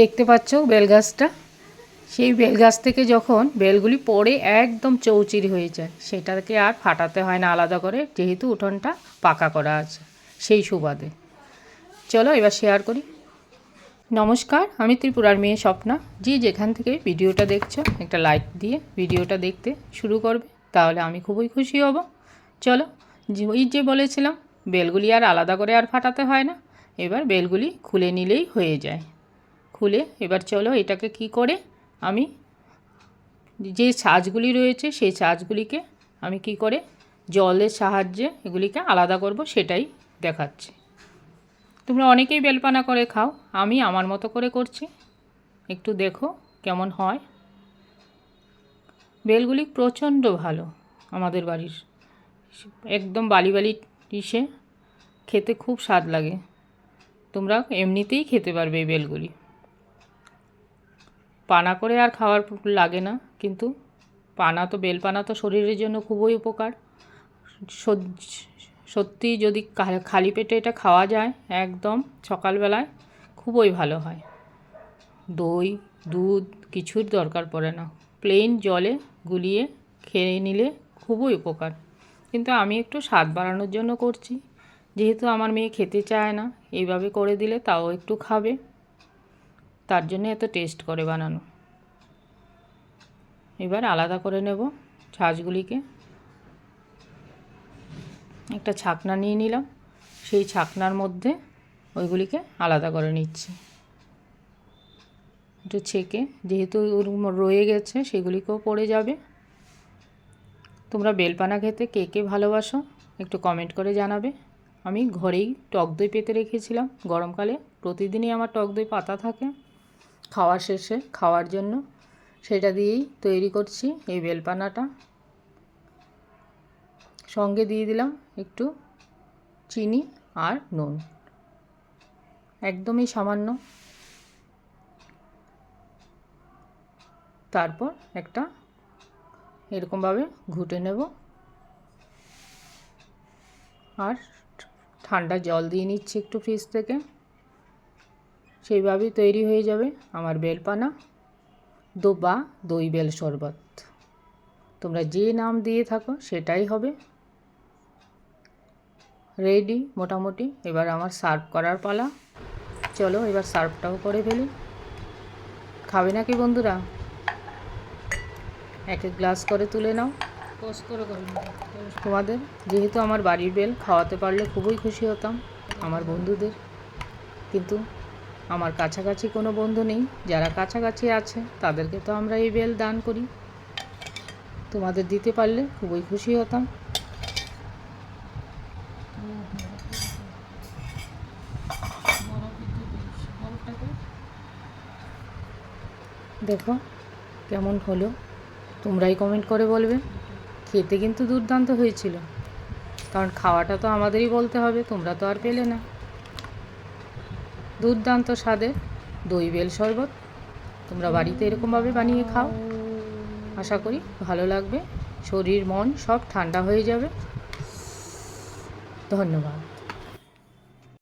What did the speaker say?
দেখতে পাচ্ছ বেল গাছটা সেই বেল গাছ থেকে যখন বেলগুলি পড়ে একদম চৌচির হয়ে যায়, সেটাকে আর ফাটাতে হয় না আলাদা করে, যেহেতু উঠোনটা পাকা করা আছে, সেই সুবাদে। চলো এবার শেয়ার করি। নমস্কার, আমি ত্রিপুরার মেয়ে স্বপ্না। যে যেখান থেকে ভিডিওটা দেখছ, একটা লাইক দিয়ে ভিডিওটা দেখতে শুরু করবে, তাহলে আমি খুবই খুশি হব। চলো ওই যে বলেছিলাম, বেলগুলি আর আলাদা করে আর ফাটাতে হয় না, এবার বেলগুলি খুলে নিলেই হয়ে যায়। খুলে এবার চলো এটাকে কি করে আমি যে ছাঁচগুলি রয়েছে সেই ছাঁচগুলিকে আমি কি করে জলের সাহায্যে এগুলিকে আলাদা করব সেটাই দেখাচ্ছি। তোমরা অনেকেই বেলপানা করে খাও, আমি আমার মতো করে করছি। একটু দেখো কেমন হয়। বেলগুলি প্রচণ্ড ভালো আমাদের বাড়ির। একদম বালি বালি ইসে খেতে খুব স্বাদ লাগে। তোমরা এমনিতেই খেতে পারবে এই বেলগুলি। পানা করে আর খাওয়ার লাগে না, কিন্তু পানা তো, বেলপানা তো শরীরের জন্য খুবই উপকার। সত্যি যদি খালি পেটে এটা খাওয়া যায় একদম সকালবেলায়, খুবই ভালো হয়। দই, দুধ কিছুর দরকার পড়ে না। প্লেন জলে গুলিয়ে খেয়ে নিলে খুবই উপকার। কিন্তু আমি একটু স্বাদ বাড়ানোর জন্য করছি। যেহেতু আমার মেয়ে খেতে চায় না, এইভাবে করে দিলে তাও একটু খাবে। তার জন্য এত টেস্ট করে বানানো। এবার আলাদা করে নেব ছাঁচগুলিকে। একটা ছাকনা নিয়ে নিলাম। সেই ছাকনার মধ্যে ওইগুলিকে আলাদা করে নিচ্ছি। একটু ছেঁকে, যেহেতু ওর রয়ে গেছে, সেগুলিকেও পড়ে যাবে। তোমরা বেলপানা খেতে কে কে ভালোবাসো একটু কমেন্ট করে জানাবে। আমি ঘরেই টক দই পেতে রেখেছিলাম। গরমকালে প্রতিদিনই আমার টক দই পাতা থাকে। খাওয়ার শেষে খাওয়ার জন্য সেটা দিয়েই তৈরি করছি এই বেলপানাটা। সঙ্গে দিয়ে দিলাম একটু চিনি আর নুন। একদমই সামান্য। তারপর একটা এরকমভাবে ঘুটে নেব। আর ঠান্ডা জল দিয়ে নিচ্ছি একটু ফ্রিজ থেকে। সেইভাবেই তৈরি হয়ে যাবে আমার বেলপানা দো বা দই বেল শরবত। তোমরা যে নাম দিয়ে থাকো সেটাই হবে। রেডি মোটামুটি। এবার আমার সার্ভ করার পালা। চলো এবার সার্ভটাও করে ফেলি। খাবে নাকি বন্ধুরা? এক এক গ্লাস করে তুলে নাও। তোমাদের যেহেতু আমার বাড়ির বেল খাওয়াতে পারলে খুবই খুশি হতাম আমার বন্ধুদের। কিন্তু আমার কাছাকাছি কোনো বন্ধু নেই, যারা কাছাকাছি আছে, তাদেরকে তো আমরা এই বেল দান করি। তোমাদের দিতে পারলে খুবই খুশি হতাম। দেখো কেমন হলো, তোমরাই কমেন্ট করে বলবে। খেতে কিন্তু দুর্দান্ত হয়েছিল, কারণ খাওয়াটা তো আমাদেরই বলতে হবে, তোমরা তো আর পেলে না। দুর্দান্ত স্বাদে দই বেল শরবত। তোমরা বাড়িতে এরকমভাবে বানিয়ে খাও। আশা করি ভালো লাগবে। শরীর, মন সব ঠান্ডা হয়ে যাবে। ধন্যবাদ।